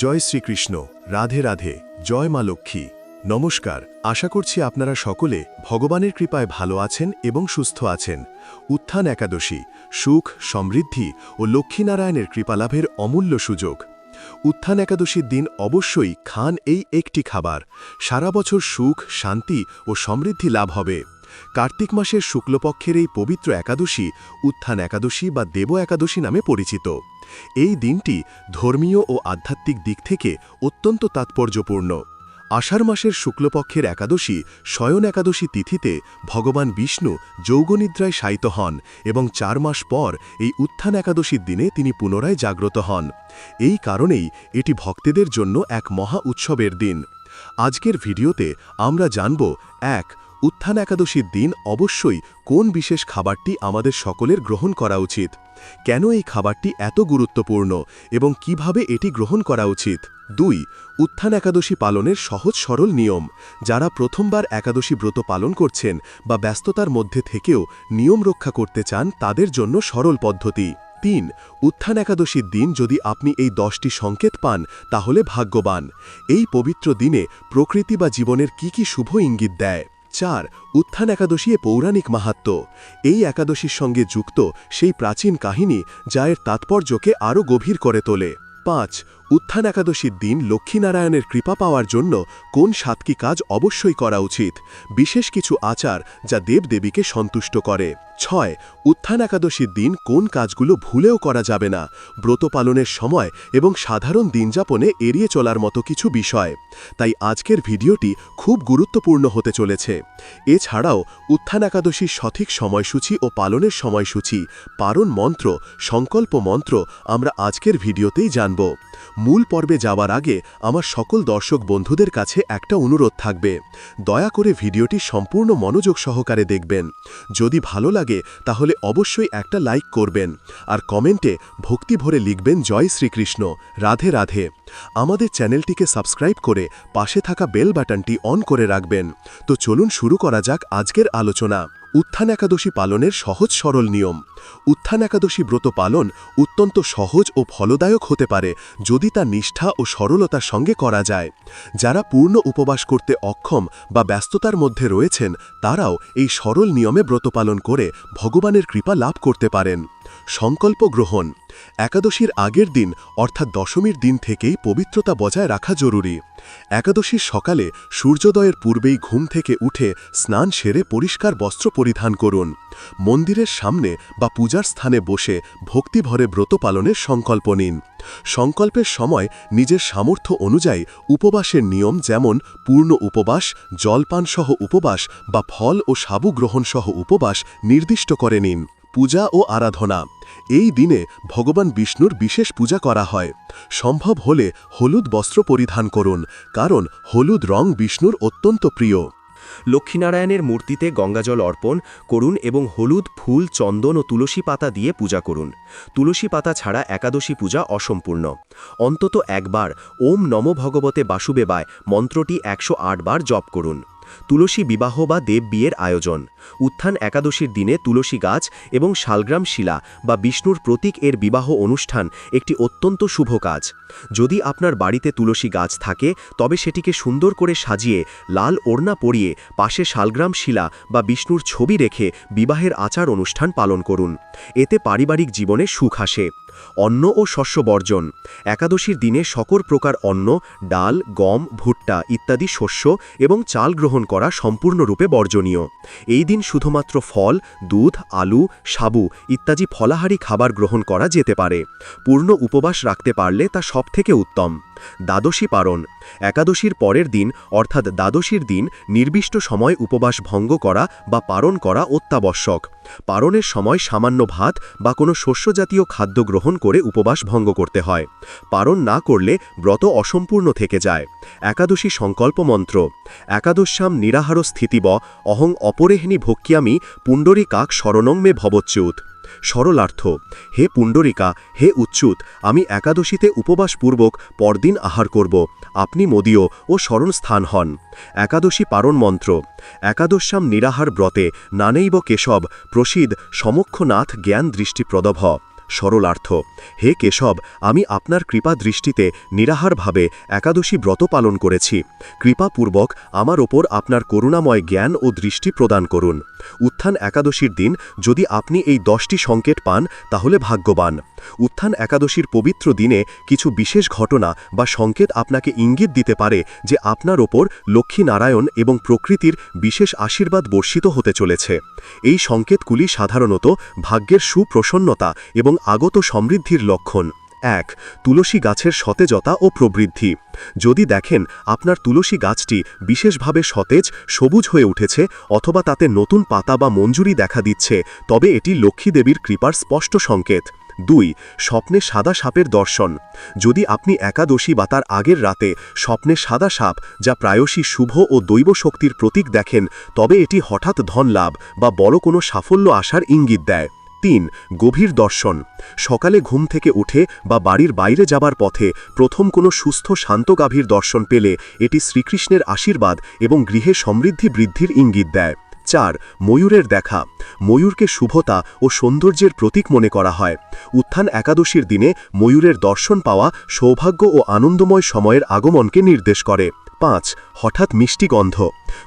জয় শ্রীকৃষ্ণ, রাধে রাধে, জয় মা লক্ষ্মী। নমস্কার, আশা করছি আপনারা সকলে ভগবানের কৃপায় ভালো আছেন এবং সুস্থ আছেন। উত্থান একাদশী, সুখ, সমৃদ্ধি ও লক্ষ্মীনারায়ণের কৃপালাভের অমূল্য সুযোগ। উত্থান একাদশীর দিন অবশ্যই খান এই একটি খাবার। সারা বছর সুখ, শান্তি ও সমৃদ্ধি লাভ হবে। কার্তিক মাসের শুক্লপক্ষের এই পবিত্র একাদশী উত্থান একাদশী বা দেব একাদশী নামে পরিচিত। এই দিনটি ধর্মীয় ও আধ্যাত্মিক দিক থেকে অত্যন্ত তাৎপর্যপূর্ণ। আষাঢ় মাসের শুক্লপক্ষের একাদশী শয়ন একাদশী তিথিতে ভগবান বিষ্ণু যৌগনিদ্রায় শায়িত হন এবং চার মাস পর এই উত্থান একাদশীর দিনে তিনি পুনরায় জাগ্রত হন। এই কারণেই এটি ভক্তদের জন্য এক মহা উৎসবের দিন। আজকের ভিডিওতে আমরা জানব, এক উত্থান একাদশীর দিন অবশ্যই কোন বিশেষ খাবারটি আমাদের সকলের গ্রহণ করা উচিত? কেন এই খাবারটি এত গুরুত্বপূর্ণ এবং কীভাবে এটি গ্রহণ করা উচিত? দুই, উত্থান একাদশী পালনের সহজ সরল নিয়ম। যারা প্রথমবার একাদশী ব্রত পালন করছেন বা ব্যস্ততার মধ্যে থেকেও নিয়ম রক্ষা করতে চান, তাদের জন্য সরল পদ্ধতি। তিন, উত্থান একাদশীর দিন যদি আপনি এই দশটি সংকেত পান, তাহলে ভাগ্যবান। এই পবিত্র দিনে প্রকৃতি বা জীবনের কি কি শুভ ইঙ্গিত দেয়? চার, উত্থান একাদশী এ পৌরাণিক মাহাত্ম। এই একাদশীর সঙ্গে যুক্ত সেই প্রাচীন কাহিনী, যা এর তাৎপর্যকে আরও গভীর করে তোলে। পাঁচ উত্থান একাদশীর দিন লক্ষ্মীনারায়ণের কৃপা পাওয়ার জন্য কোন সাতটি কাজ অবশ্যই করা উচিত? বিশেষ কিছু আচার যা দেবদেবীকে সন্তুষ্ট করে। ছয়, উত্থান একাদশীর দিন কোন কাজগুলো ভুলেও করা যাবে না? ব্রত পালনের সময় এবং সাধারণ দিনযাপনে এড়িয়ে চলার মতো কিছু বিষয়। তাই আজকের ভিডিওটি খুব গুরুত্বপূর্ণ হতে চলেছে। এছাড়াও, উত্থান একাদশীর সঠিক সময়সূচি ও পালনের সময়সূচি, পারণ মন্ত্র, সংকল্প মন্ত্র আমরা আজকের ভিডিওতেই জানব। মূল পর্বে যাওয়ার আগে আমার সকল দর্শক বন্ধুদের কাছে একটা অনুরোধ থাকবে। দয়া করে ভিডিওটি সম্পূর্ণ মনোযোগ সহকারে দেখবেন। যদি ভালো লাগে, তাহলে অবশ্যই একটা লাইক করবেন আর কমেন্টে ভক্তি ভরে লিখবেন জয় শ্রীকৃষ্ণ, রাধে রাধে। আমাদের চ্যানেলটিকে সাবস্ক্রাইব করে পাশে থাকা বেল বাটনটি অন করে রাখবেন। তো চলুন শুরু করা যাক আজকের আলোচনা। উত্থান একাদশী পালনের সহজ সরল নিয়ম। উত্থান একাদশী ব্রত পালন অত্যন্ত সহজ ও ফলদায়ক হতে পারে যদি তা নিষ্ঠা ও সরলতার সঙ্গে করা যায়। যারা পূর্ণ উপবাস করতে অক্ষম বা ব্যস্ততার মধ্যে রয়েছেন, তারাও এই সরল নিয়মে ব্রত পালন করে ভগবানের কৃপা লাভ করতে পারেন। সংকল্প গ্রহণ একাদশীর আগের দিন, অর্থাৎ দশমীর দিন থেকেই পবিত্রতা বজায় রাখা জরুরি। একাদশীর সকালে সূর্যোদয়ের পূর্বেই ঘুম থেকে উঠে স্নান সেরে পরিষ্কার বস্ত্র পরিধান করুন। মন্দিরের সামনে বা পূজার স্থানে বসে ভক্তিভরে ব্রত পালনের সংকল্প নিন। সংকল্পের সময় নিজের সামর্থ্য অনুযায়ী উপবাসের নিয়ম যেমন পূর্ণ উপবাস, জলপানসহ উপবাস বা ফল ও সাবু গ্রহণসহ উপবাস নির্দিষ্ট করে নিন। পূজা ও আরাধনা। এই দিনে ভগবান বিষ্ণুর বিশেষ পূজা করা হয়। সম্ভব হলে হলুদ বস্ত্র পরিধান করুন, কারণ হলুদ রং বিষ্ণুর অত্যন্ত প্রিয়। লক্ষ্মীনারায়ণের মূর্তিতে গঙ্গাজল অর্পণ করুন এবং হলুদ, ফুল, চন্দন ও তুলসী পাতা দিয়ে পূজা করুন। তুলসী পাতা ছাড়া একাদশী পূজা অসম্পূর্ণ। অন্তত একবার ওম নম ভগবতে বাসুবেবায় মন্ত্রটি একশো আট বার জপ করুন। তুলসী বিবাহ বা দেব বিয়ের আয়োজন। উত্থান একাদশীর দিনে তুলসী গাছ এবং শালগ্রাম শিলা বা বিষ্ণুর প্রতীক এর বিবাহ অনুষ্ঠান একটি অত্যন্ত শুভ কাজ। যদি আপনার বাড়িতে তুলসী গাছ থাকে, তবে সেটিকে সুন্দর করে সাজিয়ে, লাল ওড়না পরিয়ে, পাশে শালগ্রাম শিলা বা বিষ্ণুর ছবি রেখে বিবাহের আচার অনুষ্ঠান পালন করুন। এতে পারিবারিক জীবনে সুখ আসে। অন্ন ও শস্য বর্জন, একাদশীর দিনে সকল প্রকার অন্ন, ডাল, গম, ভুট্টা ইত্যাদি শস্য এবং চাল গ্রহণ করা সম্পূর্ণরূপে বর্জনীয়। এই দিন শুধুমাত্র ফল, দুধ, আলু, সাবু ইত্যাদি ফলাহারি খাবার গ্রহণ করা যেতে পারে। পূর্ণ উপবাস রাখতে পারলে তা সবথেকে উত্তম। দ্বাদশী পারণ, একাদশীর পরের দিন, অর্থাৎ দ্বাদশীর দিন নির্দিষ্ট সময় উপবাস ভঙ্গ করা বা পারণ করা অত্যাবশ্যক। পারণের সময় সামান্য ভাত বা কোনো শস্যজাতীয় খাদ্য গ্রহণ করে উপবাস ভঙ্গ করতে হয়। পারণ না করলে ব্রত অসম্পূর্ণ থেকে যায়। একাদশী সংকল্প মন্ত্র, একাদশ্যাম নিরাহার স্থিতিব অহং অপরেহনি ভক্ষ্যামি, পুণ্ডরী কাক শরণং মে ভবচ্যুত। সরলার্থ, হে পুণ্ডরিকা, হে উচ্চুত আমি একাদশীতে উপবাসপূর্বক পরদিন আহার করব। আপনি মদীয় ও স্মরণস্থান হন। একাদশী পারণ মন্ত্র, একাদশ্যাম নিরাহার ব্রতে নানেইব কেশব প্রসিদ সমক্ষনাথ জ্ঞান দৃষ্টি প্রদভ সরলার্থ, হে কেশব, আমি আপনার কৃপা দৃষ্টিতে নিরাহারভাবে একাদশী ব্রত পালন করেছি। কৃপাপূর্বক আমার ওপর আপনার করুণাময় জ্ঞান ও দৃষ্টি প্রদান করুন। উত্থান একাদশীর দিন যদি আপনি এই দশটি সংকেত পান, তাহলে ভাগ্যবান। উত্থান একাদশীর পবিত্র দিনে কিছু বিশেষ ঘটনা বা সংকেত আপনাকে ইঙ্গিত দিতে পারে যে আপনার ওপর লক্ষ্মী নারায়ণ এবং প্রকৃতির বিশেষ আশীর্বাদ বর্ষিত হতে চলেছে। এই সংকেতগুলি সাধারণত ভাগ্যের সুপ্রসন্নতা এবং আগত সমৃদ্ধির লক্ষণ। এক, তুলসী গাছের সতেজতা ও প্রবৃদ্ধি। যদি দেখেন আপনার তুলসী গাছটি বিশেষভাবে সতেজ, সবুজ হয়ে উঠেছে অথবা তাতে নতুন পাতা বা মঞ্জুরি দেখা দিচ্ছে, তবে এটি লক্ষ্মী দেবীর কৃপার স্পষ্ট সংকেত। দুই, স্বপ্নে সাদা সাপের দর্শন। যদি আপনি একাদশী বা তার আগের রাতে স্বপ্নে সাদা সাপ, যা প্রায়শই শুভ ও দৈব শক্তির প্রতীক দেখেন, তবে এটি হঠাৎ ধন লাভ বা বড় কোনো সাফল্য আসার ইঙ্গিত দেয়। তিন, গভীর দর্শন। সকালে ঘুম থেকে উঠে বা বাড়ির বাইরে যাবার পথে প্রথম কোনো সুস্থ, শান্ত, গাভীর দর্শন পেলে এটি শ্রীকৃষ্ণের আশীর্বাদ এবং গৃহে সমৃদ্ধি বৃদ্ধির ইঙ্গিত দেয়। চার, ময়ূরের দেখা। ময়ূরকে শুভতা ও সৌন্দর্যের প্রতীক মনে করা হয়। উত্থান একাদশীর দিনে ময়ূরের দর্শন পাওয়া সৌভাগ্য ও আনন্দময় সময়ের আগমনকে নির্দেশ করে। পাঁচ হঠাৎ মিষ্টি গন্ধ।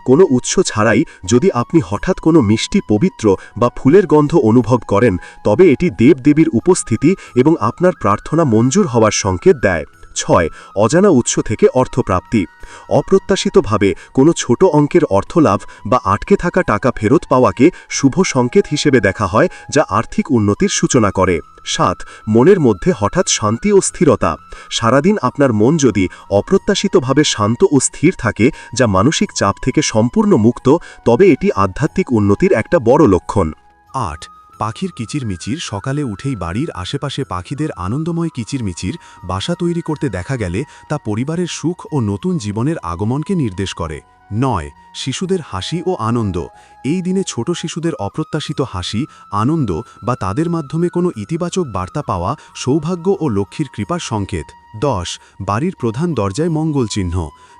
কোনো উৎস ছাড়াই যদি আপনি হঠাৎ কোনো মিষ্টি পবিত্র বা ফুলের গন্ধ অনুভব করেন, তবে এটি দেবদেবীর উপস্থিতি এবং আপনার প্রার্থনা মঞ্জুর হওয়ার সংকেত দেয়। ছয় অজানা উৎস থেকে অর্থপ্রাপ্তি। অপ্রত্যাশিতভাবে কোনো ছোট অঙ্কের অর্থলাভ বা আটকে থাকা টাকা ফেরত পাওয়াকে শুভ সংকেত হিসেবে দেখা হয়, যা আর্থিক উন্নতির সূচনা করে। সাত, মনের মধ্যে হঠাৎ শান্তি ও স্থিরতা। সারাদিন আপনার মন যদি অপ্রত্যাশিতভাবে শান্ত ও স্থির থাকে, যা মানসিক চাপ থেকে সম্পূর্ণ মুক্ত, তবে এটি আধ্যাত্মিক উন্নতির একটা বড় লক্ষণ। আট পাখির কিচিরমিচির সকালে উঠেই বাড়ির আশেপাশে পাখিদের আনন্দময় কিচিরমিচির বাসা তৈরি করতে দেখা গেলে তা পরিবারের সুখ ও নতুন জীবনের আগমনকে নির্দেশ করে। নয়, শিশুদের হাসি ও আনন্দ। এই দিনে ছোট শিশুদের অপ্রত্যাশিত হাসি, আনন্দ বা তাদের মাধ্যমে কোনো ইতিবাচক বার্তা পাওয়া সৌভাগ্য ও লক্ষ্মীর কৃপার সংকেত। দশ, বাড়ির প্রধান দরজায় মঙ্গল চিহ্ন।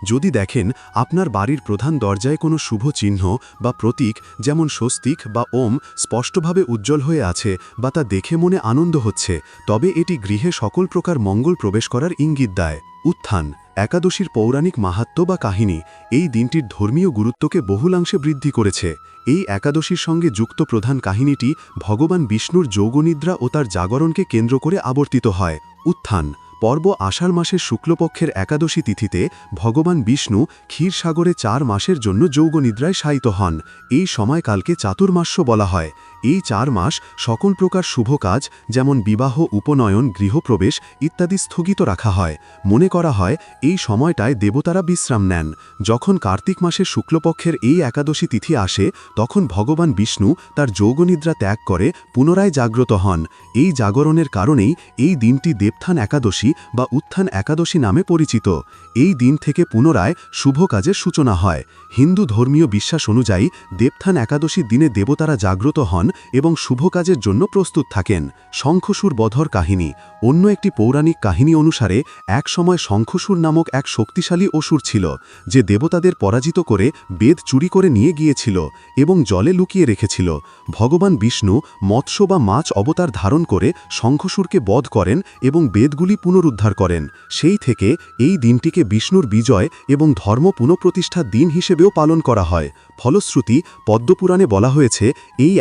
যদি দেখেন আপনার বাড়ির প্রধান দরজায় কোনো শুভ চিহ্ন বা প্রতীক, যেমন স্বস্তিক বা ওম, স্পষ্টভাবে উজ্জ্বল হয়ে আছে বা তা দেখে মনে আনন্দ হচ্ছে, তবে এটি গৃহে সকল প্রকার মঙ্গল প্রবেশ করার ইঙ্গিত দেয়। উত্থান একাদশীর পৌরাণিক মাহাত্ম বা কাহিনী এই দিনটির ধর্মীয় গুরুত্বকে বহুলাংশে বৃদ্ধি করেছে। এই একাদশীর সঙ্গে যুক্ত প্রধান কাহিনীটি ভগবান বিষ্ণুর যৌগনিদ্রা ও তার জাগরণকে কেন্দ্র করে আবর্তিত হয়। উত্থান পর্ব আষাঢ় মাসের শুক্লপক্ষের একাদশী তিথিতে ভগবান বিষ্ণু ক্ষীরসাগরে চার মাসের জন্য যৌগনিদ্রায় শায়িত হন। এই সময়কালকে চাতুর্মাস্য বলা হয়। এই চার মাস সকল প্রকার শুভ কাজ, যেমন বিবাহ, উপনয়ন, গৃহপ্রবেশ ইত্যাদি স্থগিত রাখা হয়। মনে করা হয়, এই সময়টায় দেবতারা বিশ্রাম নেন। যখন কার্তিক মাসের শুক্লপক্ষের এই একাদশী তিথি আসে, তখন ভগবান বিষ্ণু তার যৌগনিদ্রা ত্যাগ করে পুনরায় জাগ্রত হন। এই জাগরণের কারণেই এই দিনটি দেবথান একাদশী বা উত্থান একাদশী নামে পরিচিত। এই দিন থেকে পুনরায় শুভ কাজের সূচনা হয়। হিন্দু ধর্মীয় বিশ্বাস অনুযায়ী দেবথান একাদশীর দিনে দেবতারা জাগ্রত হন এবং শুভ কাজের জন্য প্রস্তুত থাকেন। শঙ্খসুর বধর কাহিনী, অন্য একটি পৌরাণিক কাহিনী অনুসারে এক সময় শঙ্খসুর নামক এক শক্তিশালী অসুর ছিল, যে দেবতাদের পরাজিত করে বেদ চুরি করে নিয়ে গিয়েছিল এবং জলে লুকিয়ে রেখেছিল। ভগবান বিষ্ণু মৎস্য বা মাছ অবতার ধারণ করে শঙ্খসুরকে বধ করেন এবং বেদগুলি পুনরুদ্ধার করেন। সেই থেকে এই দিনটিকে বিষ্ণুর বিজয় এবং ধর্ম পুনঃপ্রতিষ্ঠার দিন হিসেবেও পালন করা হয়। ফলশ্রুতি পদ্মপুরাণে বলা হয়েছে, এই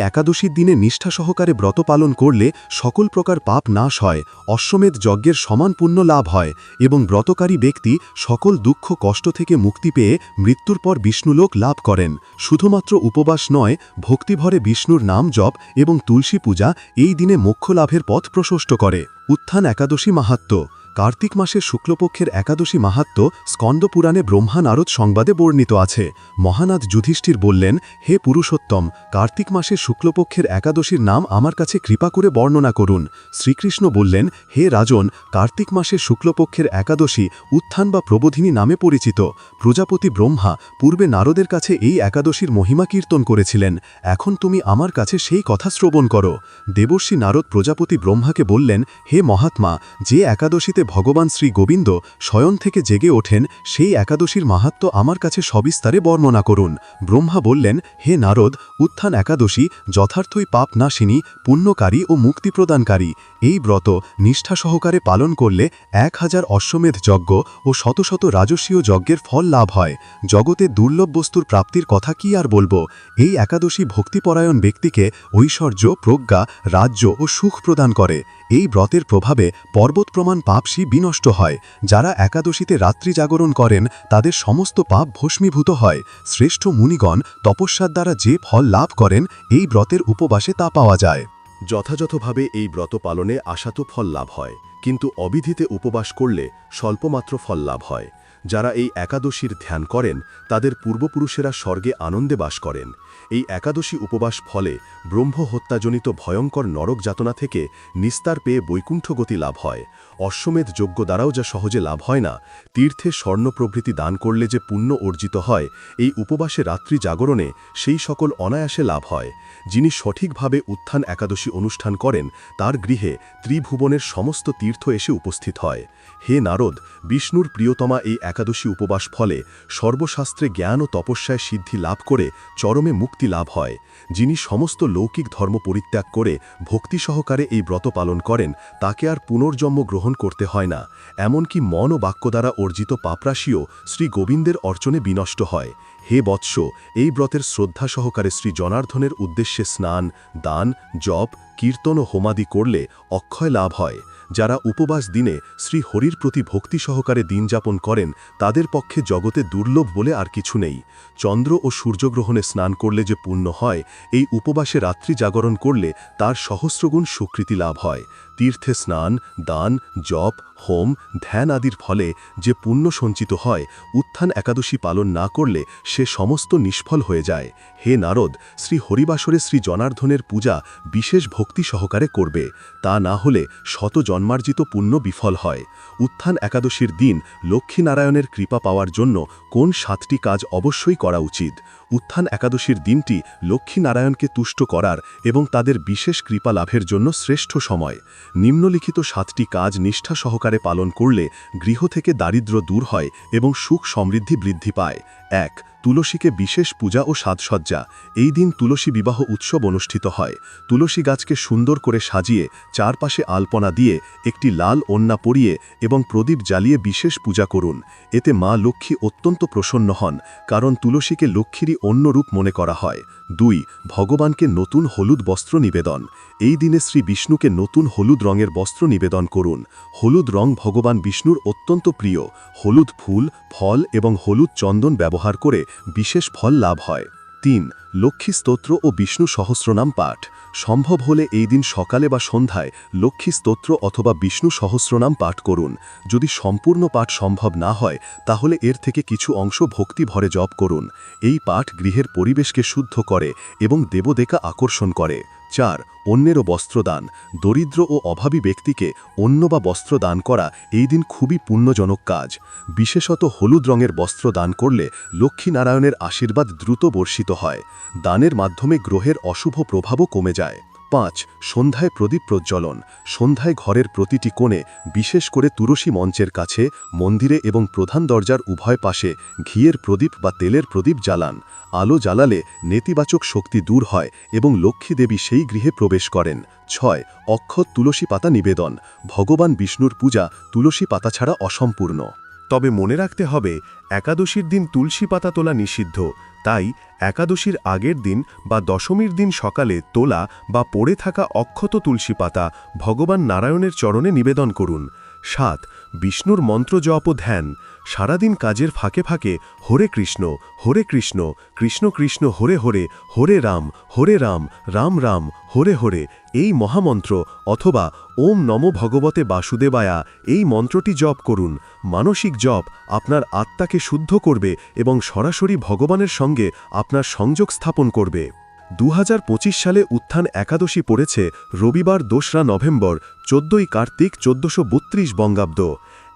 একাদশীর দিনে নিষ্ঠা সহকারে ব্রত পালন করলে সকল প্রকার পাপ নাশ হয়, অশ্বমেধ যজ্ঞের সমান পুণ্য লাভ হয় এবং ব্রতকারী ব্যক্তি সকল দুঃখ কষ্ট থেকে মুক্তি পেয়ে মৃত্যুর পর বিষ্ণুলোক লাভ করেন। শুধুমাত্র উপবাস নয়, ভক্তিভরে বিষ্ণুর নাম জপ এবং তুলসী পূজা এই দিনে মোক্ষ লাভের পথ প্রশস্ত করে। উত্থান একাদশী মাহাত্ম্য। কার্তিক মাসের শুক্লপক্ষের একাদশী মাহাত্ম স্কন্দপুরাণে ব্রহ্মা নারদ সংবাদে বর্ণিত আছে। মহানাথ যুধিষ্ঠির বললেন, হে পুরুষোত্তম, কার্তিক মাসের শুক্লপক্ষের একাদশীর নাম আমার কাছে কৃপা করে বর্ণনা করুন। শ্রীকৃষ্ণ বললেন, হে রাজন, কার্তিক মাসের শুক্লপক্ষের একাদশী উত্থান বা প্রবোধিনী নামে পরিচিত। প্রজাপতি ব্রহ্মা পূর্বে নারদের কাছে এই একাদশীর মহিমা কীর্তন করেছিলেন। এখন তুমি আমার কাছে সেই কথা শ্রবণ করো। দেবর্ষী নারদ প্রজাপতি ব্রহ্মাকে বললেন, হে মহাত্মা, যে একাদশীতে ভগবান শ্রী গোবিন্দ শয়ন থেকে জেগে ওঠেন, সেই একাদশীর মাহাত্ম আমার কাছে সবিস্তারে বর্ণনা করুন। ব্রহ্মা বললেন, হে নারদ, উত্থান একাদশী যথার্থই পাপ নাশিনী, পুণ্যকারী ও মুক্তি প্রদানকারী এই ব্রত নিষ্ঠা সহকারে পালন করলে এক হাজার অশ্বমেধ যজ্ঞ ও শত শত রাজস্বীয় যজ্ঞের ফল লাভ হয়। জগতে দুর্লভ বস্তুর প্রাপ্তির কথা কি আর বলব? এই একাদশী ভক্তিপরায়ণ ব্যক্তিকে ঐশ্বর্য, প্রজ্ঞা, রাজ্য ও সুখ প্রদান করে। এই ব্রতের প্রভাবে পর্বত প্রমাণ পাপসি বিনষ্ট হয়। যারা একাদশীতে রাত্রি জাগরণ করেন, তাদের সমস্ত পাপ ভস্মীভূত হয়। শ্রেষ্ঠ মুনিগণ তপস্যার দ্বারা যে ফল লাভ করেন, এই ব্রতের উপবাসে তা পাওয়া যায়। যথাযথভাবে এই ব্রত পালনে আশাত ফল লাভ হয়, কিন্তু অবিধিতে উপবাস করলে স্বল্পমাত্র ফল লাভ হয়। যারা এই একাদশীর ধ্যান করেন, তাদের পূর্বপুরুষেরা স্বর্গে আনন্দে বাস করেন। এই একাদশী উপবাস ফলে ব্রহ্ম হত্যাজনিত ভয়ঙ্কর নরক যাতনা থেকে নিস্তার পেয়ে বৈকুণ্ঠ গতি লাভ হয়। অশ্বমেধ যোগ্য দ্বারাও যা সহজে লাভ হয় না, তীর্থে স্বর্ণ প্রভৃতি দান করলে যে পুণ্য অর্জিত হয়, এই উপবাসে রাত্রি জাগরণে সেই সকল অনায়াসে লাভ হয়। যিনি সঠিকভাবে উত্থান একাদশী অনুষ্ঠান করেন, তার গৃহে ত্রিভুবনের সমস্ত তীর্থ এসে উপস্থিত হয়। হে নারদ, বিষ্ণুর প্রিয়তমা এই একাদশী উপবাস ফলে সর্বশাস্ত্রে জ্ঞান ও তপস্যায় সিদ্ধি লাভ করে চরমে মুক্তি লাভ হয়। যিনি সমস্ত লৌকিক ধর্ম পরিত্যাগ করে ভক্তি সহকারে এই ব্রত পালন করেন, তাকে আর পুনর্জন্ম গ্রহণ করতে হয় না। এমনকি মন ও বাক্য দ্বারা অর্জিত পাপরাশিও শ্রী গোবিন্দের অর্চনে বিনষ্ট হয়। হে বৎস, এই ব্রতের শ্রদ্ধা সহকারে শ্রী জনার্ধনের উদ্দেশ্যে স্নান, দান, জপ, কীর্তন ও হোমাদি করলে অক্ষয় লাভ হয়। যারা উপবাস দিনে শ্রী হরির প্রতি ভক্তি সহকারে দিন যাপন করেন, তাদের পক্ষে জগতে দুর্লভ বলে আর কিছু নেই। চন্দ্র ও সূর্যগ্রহণে স্নান করলে যে পুণ্য হয়, এই উপবাসে রাত্রি জাগরণ করলে তার সহস্রগুণ সুকৃতি লাভ হয়। তীর্থে স্নান, দান, জপ, হোম, ধ্যান আদির ফলে যে পুণ্য সঞ্চিত হয়, উত্থান একাদশী পালন না করলে সে সমস্ত নিষ্ফল হয়ে যায়। হে নারদ, শ্রী হরিবাসরে শ্রী জনার্ধনের পূজা বিশেষ ভক্তি সহকারে করবে। তা না হলে শত জন্মার্জিত পুণ্য বিফল হয়। উত্থান একাদশীর দিন লক্ষ্মীনারায়ণের কৃপা পাওয়ার জন্য কোন সাতটি কাজ অবশ্যই করা উচিত? উত্থান একাদশীর দিনটি লক্ষ্মীনারায়ণকে তুষ্ট করার এবং তাদের বিশেষ কৃপা লাভের জন্য শ্রেষ্ঠ সময়। নিম্নলিখিত সাতটি কাজ নিষ্ঠা সহকারে পালন করলে গৃহ থেকে দারিদ্র দূর হয় এবং সুখ সমৃদ্ধি বৃদ্ধি পায়। এক তুলসীকে বিশেষ পূজা ও সাজসজ্জা। এই দিন তুলসী বিবাহ উৎসব অনুষ্ঠিত হয়। তুলসী গাছকে সুন্দর করে সাজিয়ে, চারপাশে আলপনা দিয়ে, একটি লাল ওন্না পরিয়ে এবং প্রদীপ জ্বালিয়ে বিশেষ পূজা করুন। এতে মা লক্ষ্মী অত্যন্ত প্রসন্ন হন, কারণ তুলসীকে লক্ষ্মীরই অন্য রূপ মনে করা হয়। দুই, ভগবানকে নতুন হলুদ বস্ত্র নিবেদন। এই দিনে শ্রী বিষ্ণুকে নতুন হলুদ রঙের বস্ত্র নিবেদন করুন। হলুদ রং ভগবান বিষ্ণুর অত্যন্ত প্রিয়। হলুদ ফুল, ফল এবং হলুদ চন্দন ব্যবহার করে বিশেষ ফল লাভ হয়। তিন, লক্ষ্মী স্তোত্র ও বিষ্ণু সহস্রনাম পাঠ। সম্ভব হলে এই দিন সকালে বা সন্ধ্যায় লক্ষ্মী স্তোত্র অথবা বিষ্ণু সহস্রনাম পাঠ করুন। যদি সম্পূর্ণ পাঠ সম্ভব না হয়, তাহলে এর থেকে কিছু অংশ ভক্তি ভরে জপ করুন। এই পাঠ গৃহের পরিবেশকে শুদ্ধ করে এবং দেবদেকা আকর্ষণ করে। চার, অন্যেরও বস্ত্রদান। দরিদ্র ও অভাবী ব্যক্তিকে অন্য বা বস্ত্র দান করা এই দিন খুবই পুণ্যজনক কাজ। বিশেষত হলুদ রঙের বস্ত্র দান করলে লক্ষ্মীনারায়ণের আশীর্বাদ দ্রুত বর্ষিত হয়। দানের মাধ্যমে গ্রহের অশুভ প্রভাবও কমে যায়। পাঁচ, সন্ধ্যায় প্রদীপ প্রজ্বলন। সন্ধ্যায় ঘরের প্রতিটি কোণে, বিশেষ করে তুলসী মঞ্চের কাছে, মন্দিরে এবং প্রধান দরজার উভয় পাশে ঘিয়ের প্রদীপ বা তেলের প্রদীপ জ্বালান। আলো জ্বালালে নেতিবাচক শক্তি দূর হয় এবং লক্ষ্মী দেবী সেই গৃহে প্রবেশ করেন। ছয়, অক্ষত তুলসী পাতা নিবেদন। ভগবান বিষ্ণুর পূজা তুলসী পাতা ছাড়া অসম্পূর্ণ। তবে মনে রাখতে হবে, একাদশীর দিন তুলসী পাতা তোলা নিষিদ্ধ। তাই একাদশীর আগের দিন বা দশমীর দিন সকালে তোলা বা পড়ে থাকা অক্ষত তুলসী পাতা ভগবান নারায়ণের চরণে নিবেদন করুন। সাত বিষ্ণুর মন্ত্র জপ ও ধ্যান, সারাদিন কাজের ফাঁকে ফাঁকে হরে কৃষ্ণ হরে কৃষ্ণ কৃষ্ণ কৃষ্ণ, হরে হরে হরে রাম হরে রাম রাম রাম, হরে হরে, এই মহামন্ত্র অথবা ওম নম ভগবতে বাসুদেবায়া, এই মন্ত্রটি জপ করুন। মানসিক জপ আপনার আত্মাকে শুদ্ধ করবে এবং সরাসরি ভগবানের সঙ্গে আপনার সংযোগ স্থাপন করবে। দু হাজার পঁচিশ সালে উত্থান একাদশী পড়েছে রবিবার দোসরা নভেম্বর, চোদ্দই কার্তিক চোদ্দশো বত্রিশ বঙ্গাব্দ।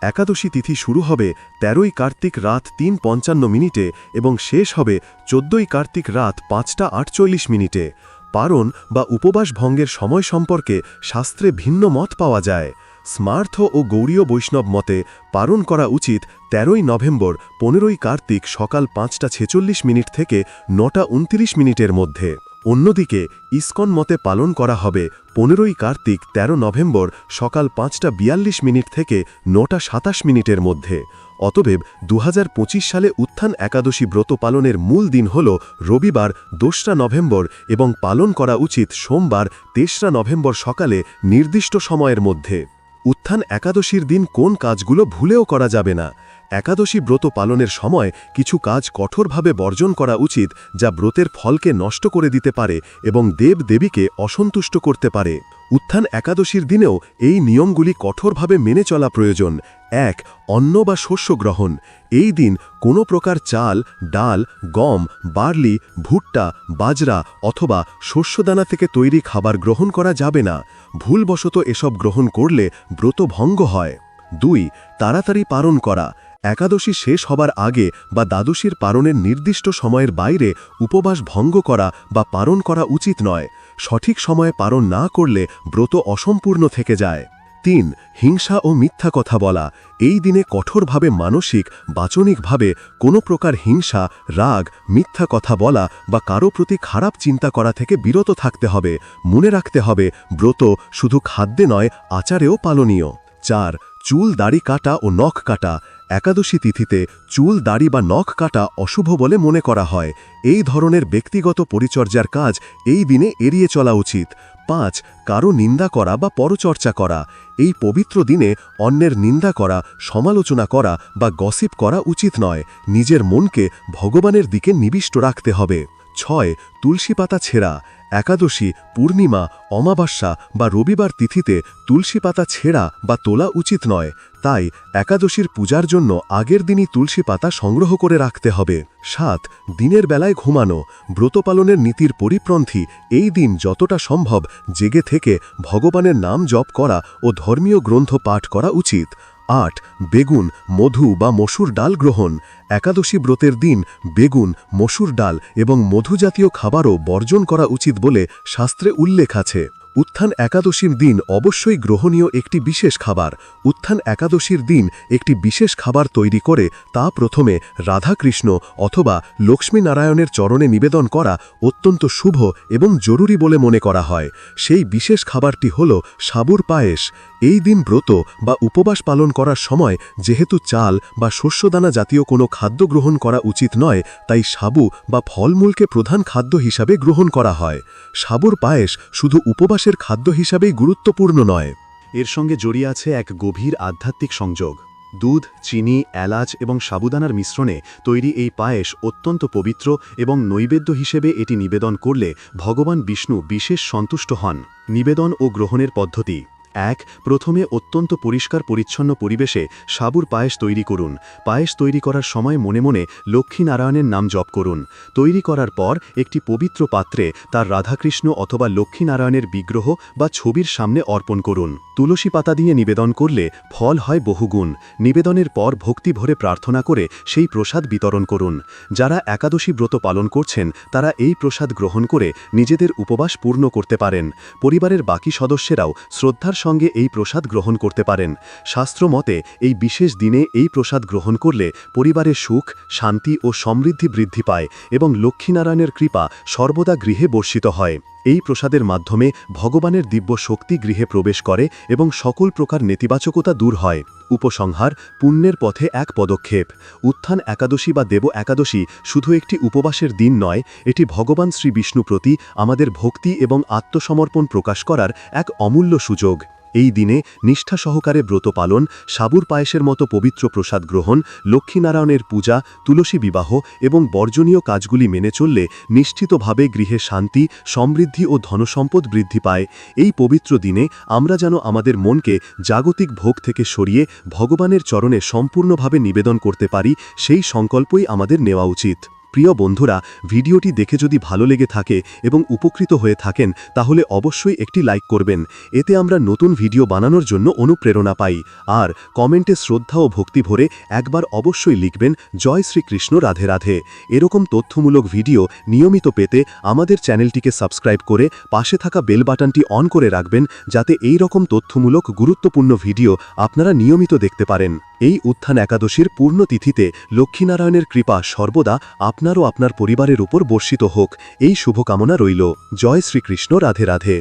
একাদশী তিথি শুরু হবে তেরোই কার্তিক রাত তিন পঞ্চান্ন মিনিটে এবং শেষ হবে চোদ্দই কার্তিক রাত পাঁচটা আটচল্লিশ মিনিটে। পারণ বা উপবাস ভঙ্গের সময় সম্পর্কে শাস্ত্রে ভিন্ন মত পাওয়া যায়। স্মার্থ ও গৌরীয় বৈষ্ণব মতে পালন করা উচিত তেরোই নভেম্বর, পনেরোই কার্তিক সকাল পাঁচটা ছেচল্লিশ মিনিট থেকে নটা উনত্রিশ মিনিটের মধ্যে। অন্যদিকে, ইসকন মতে পালন করা হবে পনেরোই কার্তিক ১৩ নভেম্বর সকাল পাঁচটা বিয়াল্লিশ মিনিট থেকে নটা সাতাশ মিনিটের মধ্যে। অতবেব দু সালে উত্থান একাদশী ব্রত পালনের মূল দিন হল রবিবার, দোসরা নভেম্বর এবং পালন করা উচিত সোমবার, তেসরা নভেম্বর সকালে নির্দিষ্ট সময়ের মধ্যে। উত্থান একাদশীর দিন কোন কাজগুলো ভুলেও করা যাবে না। একাদশী ব্রত পালনের সময় কিছু কাজ কঠোরভাবে বর্জন করা উচিত, যা ব্রতের ফলকে নষ্ট করে দিতে পারে এবং দেব দেবীকে অসন্তুষ্ট করতে পারে। উত্থান একাদশীর দিনেও এই নিয়মগুলি কঠোরভাবে মেনে চলা প্রয়োজন। এক, অন্ন বা শস্য গ্রহণ। এই দিন কোনো প্রকার চাল, ডাল, গম, বার্লি, ভুট্টা, বাজরা অথবা শস্যদানা থেকে তৈরি খাবার গ্রহণ করা যাবে না। ভুলবশত এসব গ্রহণ করলে ব্রত ভঙ্গ হয়। দুই, তাড়াতাড়ি পালন করা। একাদশী শেষ হবার আগে বা দ্বাদশীর পারণের নির্দিষ্ট সময়ের বাইরে উপবাস ভঙ্গ করা বা পালন করা উচিত নয়। সঠিক সময়ে পালন না করলে ব্রত অসম্পূর্ণ থেকে যায়। তিন, হিংসা ও মিথ্যা কথা বলা। এই দিনে কঠোরভাবে মানসিক, বাচনিকভাবে কোনো প্রকার হিংসা, রাগ, মিথ্যা কথা বলা বা কারও প্রতি খারাপ চিন্তা করা থেকে বিরত থাকতে হবে। মনে রাখতে হবে, ব্রত শুধু খাদ্যে নয়, আচারেও পালনীয়। চার, চুল, দাড়ি কাটা ও নখ কাটা। একাদশী তিথিতে চুল, দাড়ি বা নখ কাটা অশুভ বলে মনে করা হয়। এই ধরনের ব্যক্তিগত পরিচর্যার কাজ এই দিনে এড়িয়ে চলা উচিত। পাঁচ, কারও নিন্দা করা বা পরচর্চা করা। এই পবিত্র দিনে অন্যের নিন্দা করা, সমালোচনা করা বা গসিপ করা উচিত নয়। নিজের মনকে ভগবানের দিকে নিবিষ্ট রাখতে হবে। ছয়, তুলসী পাতা ছেঁড়া। একাদশী, পূর্ণিমা, অমাবস্যা বা রবিবার তিথিতে তুলসী পাতা ছেঁড়া বা তোলা উচিত নয়। তাই একাদশীর পূজার জন্য আগের দিনই তুলসী পাতা সংগ্রহ করে রাখতে হবে। সাত, দিনের বেলায় ঘুমানো, ব্রত পালনের নীতির পরিপ্রন্থী এই দিন যতটা সম্ভব জেগে থেকে ভগবানের নাম জপ করা ও ধর্মীয় গ্রন্থ পাঠ করা উচিত। আট, বেগুন, মধু বা মসুর ডাল গ্রহণ। একাদশী ব্রতের দিন বেগুন, মসুর ডাল এবং মধু জাতীয় খাবারও বর্জন করা উচিত বলে শাস্ত্রে উল্লেখ আছে। উত্থান একাদশীর দিন অবশ্যই গ্রহণীয় একটি বিশেষ খাবার। উত্থান একাদশীর দিন একটি বিশেষ খাবার তৈরি করে তা প্রথমে রাধাকৃষ্ণ অথবা লক্ষ্মীনারায়ণের চরণে নিবেদন করা অত্যন্ত শুভ এবং জরুরি বলে মনে করা হয়। সেই বিশেষ খাবারটি হল সাবুর পায়েস। এই দিন ব্রত বা উপবাস পালন করার সময় যেহেতু চাল বা শস্যদানা জাতীয় কোনো খাদ্য গ্রহণ করা উচিত নয়, তাই সাবু বা ফলমূলকে প্রধান খাদ্য হিসাবে গ্রহণ করা হয়। সাবুর পায়েস শুধু উপবাসের খাদ্য হিসাবেই গুরুত্বপূর্ণ নয়। এর সঙ্গে জড়িয়ে আছে এক গভীর আধ্যাত্মিক সংযোগ। দুধ, চিনি, এলাচ এবং সাবুদানার মিশ্রণে তৈরি এই পায়েস অত্যন্ত পবিত্র এবং নৈবেদ্য হিসেবে এটি নিবেদন করলে ভগবান বিষ্ণু বিশেষ সন্তুষ্ট হন। নিবেদন ও গ্রহণের পদ্ধতি এক, প্রথমে অত্যন্ত পরিষ্কার পরিচ্ছন্ন পরিবেশে সাবুর পায়েস তৈরি করুন। পায়েস তৈরি করার সময় মনে মনে লক্ষ্মীনারায়ণের নাম জপ করুন। তৈরি করার পর একটি পবিত্র পাত্রে তার রাধাকৃষ্ণ অথবা লক্ষ্মীনারায়ণের বিগ্রহ বা ছবির সামনে অর্পণ করুন। তুলসী পাতা দিয়ে নিবেদন করলে ফল হয় বহুগুণ। নিবেদনের পর ভক্তি ভরে প্রার্থনা করে সেই প্রসাদ বিতরণ করুন। যারা একাদশী ব্রত পালন করছেন, তারা এই প্রসাদ গ্রহণ করে নিজেদের উপবাস পূর্ণ করতে পারেন। পরিবারের বাকি সদস্যেরাও শ্রদ্ধার সঙ্গে এই প্রসাদ গ্রহণ করতে পারেন। শাস্ত্র মতে এই বিশেষ দিনে এই প্রসাদ গ্রহণ করলে পরিবারের সুখ, শান্তি ও সমৃদ্ধি বৃদ্ধি পায় এবং লক্ষ্মীনারায়ণের কৃপা সর্বদা গৃহে বর্ষিত হয়। এই প্রসাদের মাধ্যমে ভগবানের দিব্য শক্তি গৃহে প্রবেশ করে এবং সকল প্রকার নেতিবাচকতা দূর হয়। উপসংহার, পুণ্যের পথে এক পদক্ষেপ। উত্থান একাদশী বা দেব একাদশী শুধু একটি উপবাসের দিন নয়, এটি ভগবান শ্রী বিষ্ণু প্রতি আমাদের ভক্তি এবং আত্মসমর্পণ প্রকাশ করার এক অমূল্য সুযোগ। এই দিনে নিষ্ঠা সহকারে ব্রত পালন, সাবুর পায়েসের মতো পবিত্র প্রসাদ গ্রহণ, লক্ষ্মীনারায়ণের পূজা, তুলসী বিবাহ এবং বর্জনীয় কাজগুলি মেনে চললে নিশ্চিতভাবে গৃহে শান্তি, সমৃদ্ধি ও ধনসম্পদ বৃদ্ধি পায়। এই পবিত্র দিনে আমরা যেন আমাদের মনকে জাগতিক ভোগ থেকে সরিয়ে ভগবানের চরণে সম্পূর্ণভাবে নিবেদন করতে পারি, সেই সংকল্পই আমাদের নেওয়া উচিত। প্রিয় বন্ধুরা, ভিডিওটি দেখে যদি ভালো লেগে থাকে এবং উপকৃত হয়ে থাকেন, তাহলে অবশ্যই একটি লাইক করবেন। এতে আমরা নতুন ভিডিও বানানোর জন্য অনুপ্রেরণা পাই। আর কমেন্টে শ্রদ্ধা ও ভক্তি ভরে একবার অবশ্যই লিখবেন, জয় শ্রীকৃষ্ণ, রাধে রাধে। এরকম তথ্যমূলক ভিডিও নিয়মিত পেতে আমাদের চ্যানেলটিকে সাবস্ক্রাইব করে পাশে থাকা বেল বাটনটি অন করে রাখবেন, যাতে এই রকম তথ্যমূলক গুরুত্বপূর্ণ ভিডিও আপনারা নিয়মিত দেখতে পারেন। এই উত্থান একাদশীর পূর্ণ তিথিতে লক্ষ্মীনারায়ণের কৃপা সর্বদা আপনার ও আপনার পরিবারের উপর বর্ষিত হোক। এই শুভকামনা রইল। জয় শ্রীকৃষ্ণ। রাধে রাধে।